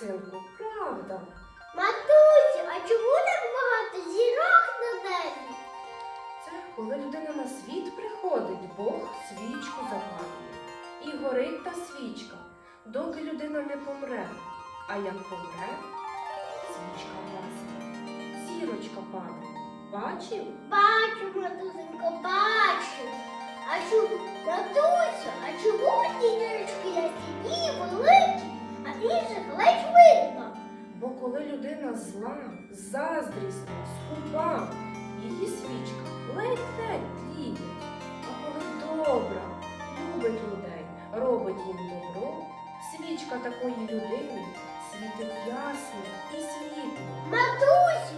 синку, правда. Матусю, а чому так багато зірок на небі? Це коли людина на світ приходить, Бог свічку запалює. І горить та свічка, доки людина не помре. А як помре, свічка гасне, сірочка падає. Бачив? Бачу, матусенько, бачу. А чому, матусю, а чому мені не коли людина зла, заздрісна, скупа, її свічка ледь-ледь тліє. А коли добра, любить людей, робить їм добро, свічка такої людини світить ясно і світло. Матусю,